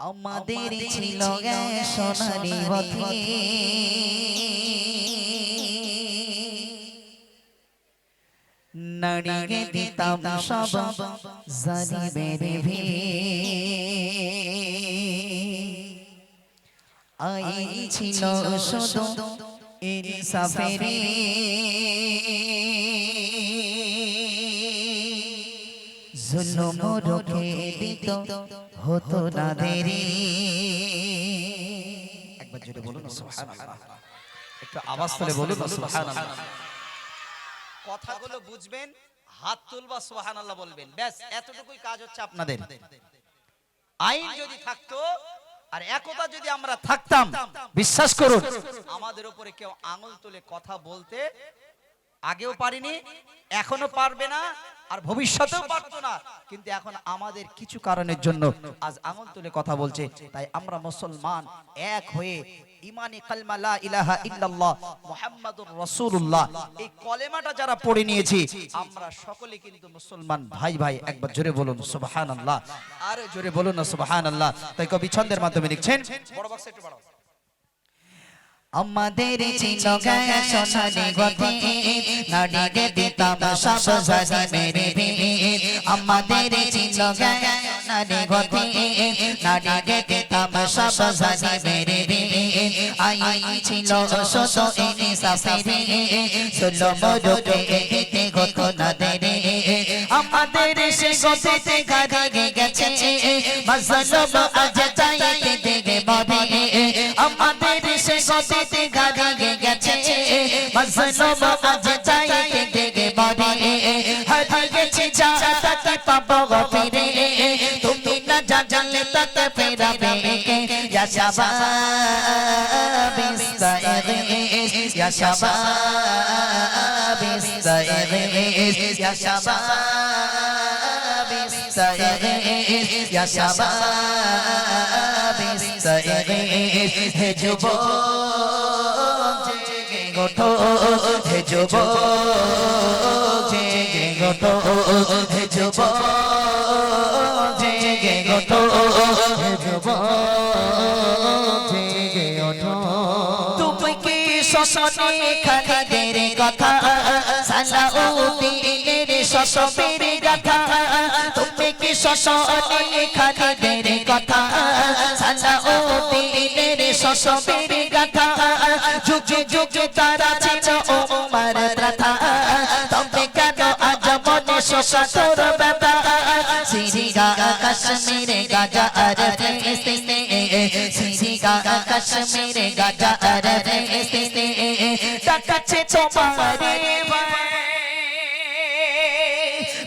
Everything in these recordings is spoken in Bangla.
আমাদের ছিল সোনারি পথে নারীকে দিতাম সব জানি বেড়ে ভে আই ছিল শুধু ইনসাফেরি জুলুম রুখে হতো না দেরি একবার জোরে বলুন সুবহানাল্লাহ। একটু আওয়াজ তুলে বলুন সুবহানাল্লাহ। কথাগুলো বুঝবেন হাত তুলবা সুবহানাল্লাহ বলবেন। ব্যাস এতটুকুই কাজ হচ্ছে আপনাদের। আইন যদি থাকতো আর একতা যদি আমরা থাকতাম বিশ্বাস করুন। আমাদের উপরে কেউ আঙুল তুলে কথা বলতে আগেও পারিনি, এখনও পারবে না আর ভবিষ্যতেও পারতো না। কিন্তু এখন আমাদের কিছু কারণের জন্য আজ আঙুল তুলে কথা বলছে। তাই আমরা মুসলমান এক হয়ে ইমানি কালমা লা ইলাহা ইল্লাল্লাহ মুহাম্মাদুর রাসূলুল্লাহ এই কলেমাটা যারা পড়ে নিয়েছি, আমরা সকলে কিন্তু মুসলমান ভাই ভাই একবার জোরে বলুন সুবহানাল্লাহ। আর জোরে বলুন না সুবহানাল্লাহ। তাই কবি ছন্দের মাধ্যমে লিখছেন, বড় বক্স একটু বাড়াও। আমাদের ছিল সোনারি গথে নারীকে দিতাম সব জানি মেরে ভে আমাদের ছিল সোনারি গথে নারীকে দিতাম সব জানি মেরে ভে আই ছিল শত এনে সাফেরে সুলো মরুকে এতে গত না দেরে আমাদের সে গতিতে গাড়ি গেছে মজলুম আজ চাইতে দেগে মরে আমাদের সে গতিতে গাড়ি গেছে মজলুম আজ চাইতে দেগে মরে হারিয়ে গেছে যা তাকে পাবো ফিরে তুমি না যা জানলে তাকে ফেরাবে শাবাব ইস্তাইগিস ইয়া শাবাব ইস্তাইগিস ইয়া শাবাব ইস্তাইগিস ইয়া শাবাব ইস্তাইগিস হে যুবক জেগে ওঠো হে যুবক জেগে ওঠো হে যুবক জেগে ওঠো হে যুবক শোষণে খালিদের কথা সালাউদ্দিনের শশবের গাথা তুমি কি শোষণে খালিদের কথা সালাউদ্দিনের শশবের গাথা যুগে যুগে তারা ছিল ওমার ত্রাথা তবে কেন আজ মনে শোষা তোর ব্যথা? সিরিগা কাশ্মীরে গাজা আর ফিলিস্তিনে সিরিগা কাশ্মীরে গাজা আর ফিলিস্তিনে ডাকাছে তোমারে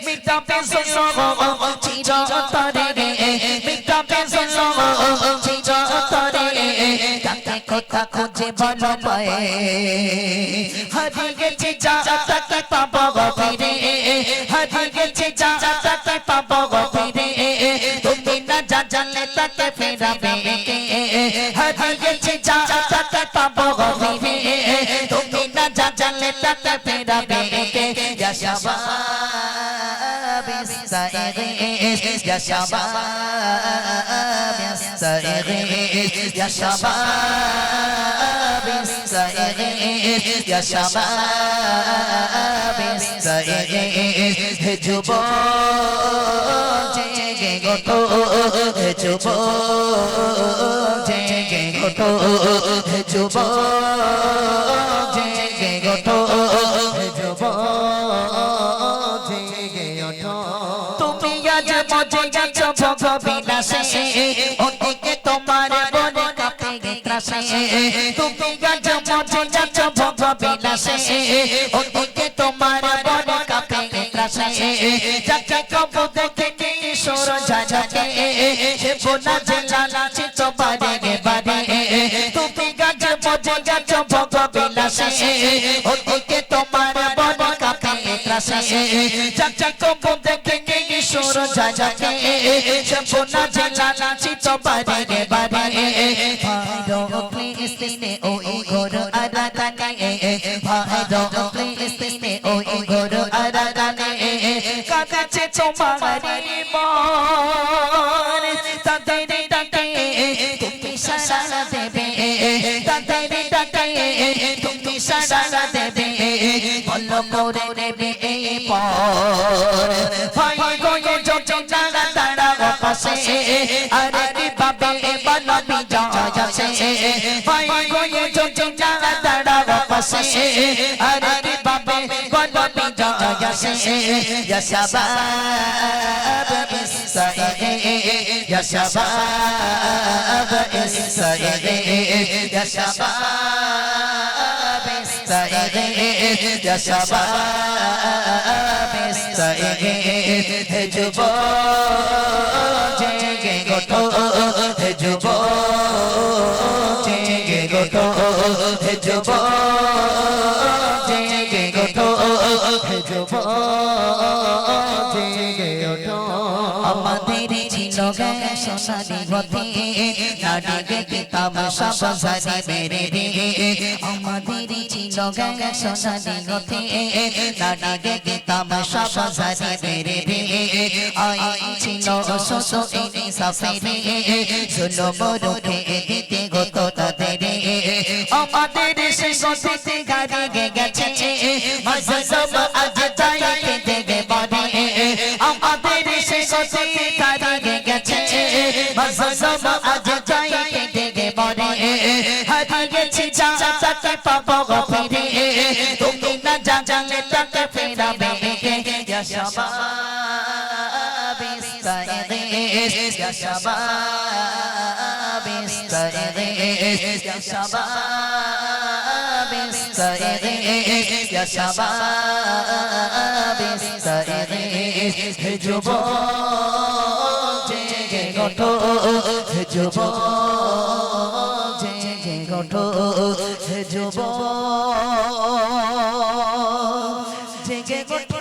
মিটাবে জন্ম চিরতরে মিটাবে জন্ম চিরতরে তাকে কথা খুঁজে বলো পায়ে হারিয়ে যা তাকে পাবো ফিরে হারিয়ে যা তাকে পাবো ফিরে জানলে তাকে ফেরাবে কে ইয়া শাবাব ইস্তাইগিস ইয়া শাবাব ইস্তাইগিস ইয়া শাবাব ইস্তাইগিস ইয়া শাবাব ইস্তাইগিস হে যুবক জেগে ওঠো হে যুবক জেগে ত্রাসে তুমি আজ মজে যাচ্ছ ওদিকে তোমার কাঁপে গে ত্রাসে যাকে কব দেখে কে সর যাজাকে সে বোনা যে লালাচি তোমারে গে বারে। তুমি গাছ মজে যাচ্ছ ভগবিলাসে ওদিকে তোমার বনে কাঁপে গে যাকে কব দেখে জানাকে যাব না জানাচ্ছি তো বাড়ি বাড়ি ভাইরকলে ইসনে ওই ঘর আরাধানে ভাইরকলে ইসনে ওই ঘর আরাধানে কাছে তোমার মন। তাদের ডাকে তুমি সারা দেবে। তাদের ডাকে তুমি সারা দেবে। ভালো করে নেবে এই পর কি বাবে বলো বিজয় আছে ইয়া শাবাব ইসরাইল ইয়া শাবাব ইসরাইল ইয়া শাবাব ইসরাইল ইয়া শাবাব ইসরাইল হে যুবক আমাদের ছিল সোনালি গতি নাডিগে কিতাব সব সারি মেরে রে আমাদের ছিল সোনালি গতি নাডিগে কিতাব সব সারি মেরে রে আই ছিল সোসো ইনি সাফেরে। শুনো মরুখে দিতে গত তাদের। আমাদের সে গতিতে গাড়ি গেছে। মজসব আজ তাকে পাবো ফিরে তুমি না জানলে তাকে ফেরাবে ইয়া শাবাব ইসরাইল ইয়া শাবাব ইসরাইল ইয়া শাবাব ইসরাইল ইয়া শাবাব ইসরাইল যুবক জেগে ওঠো যুবক জেগে গঠো হে যুবক জেগে ওঠো